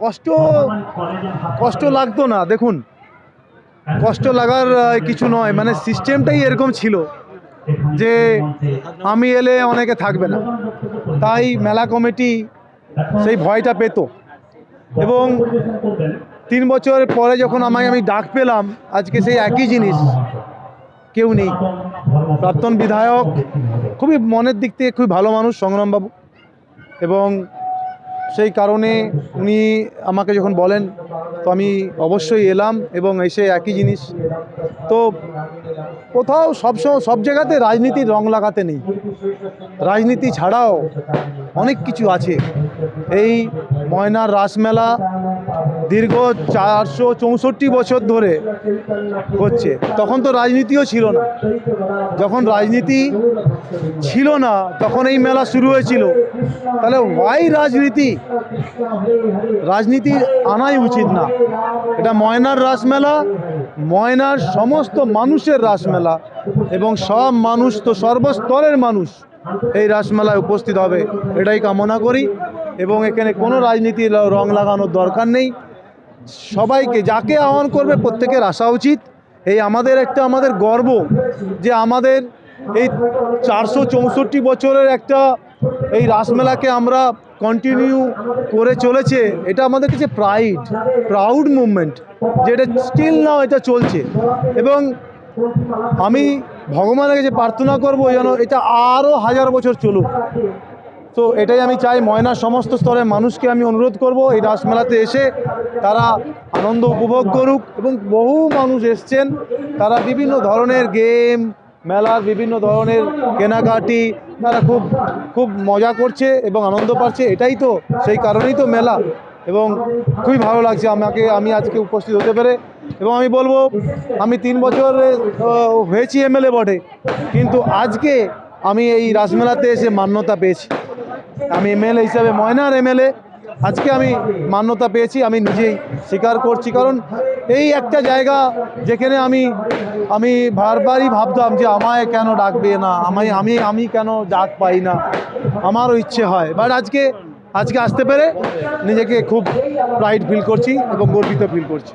কষ্ট কষ্ট লাগতো না দেখুন। কষ্ট লাগার কিছু নয় মানে সিস্টেমটাই এরকম ছিল যে আমি এলে অনেকে থাকবে না। তাই মেলা কমিটি সেই ভয়টা পেত। এবং তিন বছর পরে যখন আমায় আমি ডাক পেলাম আজকে সেই একই জিনিস কেউ নেই। প্রাক্তন বিধায়ক খুবই মনের দিক থেকে খুবই ভালো মানুষ সংগ্রামবাবু। এবং সেই কারণে উনি আমাকে যখন বলেন, তো আমি অবশ্যই এলাম এবং এসে একই জিনিস। তো কোথাও সবসময় সব জায়গাতে রাজনীতির রং লাগাতে নেই। রাজনীতি ছাড়াও অনেক কিছু আছে। এই ময়নার রাসমেলা দীর্ঘ চারশো চৌষট্টি বছর ধরে হচ্ছে। তখন তো রাজনীতিও ছিল না। যখন রাজনীতি ছিল না, তখন এই মেলা শুরু হয়েছিল। তাহলে ওয়াই রাজনীতি? রাজনীতি আনাই উচিত না। এটা ময়নার রাসমেলা, ময়নার সমস্ত মানুষের রাসমেলা, এবং সব মানুষ তো সর্বস্তরের মানুষ এই রাসমেলায় উপস্থিত হবে। এটাই কামনা করি, এবং এখানে কোনো রাজনীতির রং লাগানোর দরকার নেই। সবাইকে, যাকে আহ্বান করবে প্রত্যেকের আসা উচিত। এই আমাদের একটা আমাদের গর্ব যে আমাদের এই চারশো চৌষট্টি বছরের একটা এই রাসমেলাকে আমরা কন্টিনিউ করে চলেছে। এটা আমাদের কাছে প্রাইড প্রাউড মুভমেন্ট যে এটা স্টিল নাও এটা চলছে। এবং আমি ভগবানের কাছে প্রার্থনা করব যেন এটা আরও হাজার বছর চলুক। তো এটাই আমি চাই ময়নার সমস্ত স্তরের মানুষকে আমি অনুরোধ করব, এই রাসমেলাতে এসে তারা আনন্দ উপভোগ করুক এবং বহু মানুষ এসছেন। তারা বিভিন্ন ধরনের গেম মেলার বিভিন্ন ধরনের কেনাকাটি, তারা খুব খুব মজা করছে এবং আনন্দ পাচ্ছে, এটাই তো, সেই কারণেই তো মেলা। এবং খুবই ভালো লাগছে আমাকে, আমি আজকে উপস্থিত হতে পেরে। এবং আমি বলব, আমি তিন বছর হয়েছি এমএলএ বটে, কিন্তু আজকে আমি এই রাসমেলাতে এসে মান্যতা পেয়েছি। আমি এমএলএ হিসাবে, ময়নার এমএলএ আজকে আমি মান্যতা পেয়েছি, আমি নিজেই স্বীকার করছি। কারণ এই একটা জায়গা যেখানে আমি আমি বারবারই ভাবতাম যে আমায় কেন ডাকবে না, আমায়, আমি আমি কেন ডাক পাই না, আমারও ইচ্ছে হয়। বাট আজকে আজকে আসতে পেরে নিজেকে খুব প্রাইড ফিল করছি এবং গর্বিত ফিল করছি।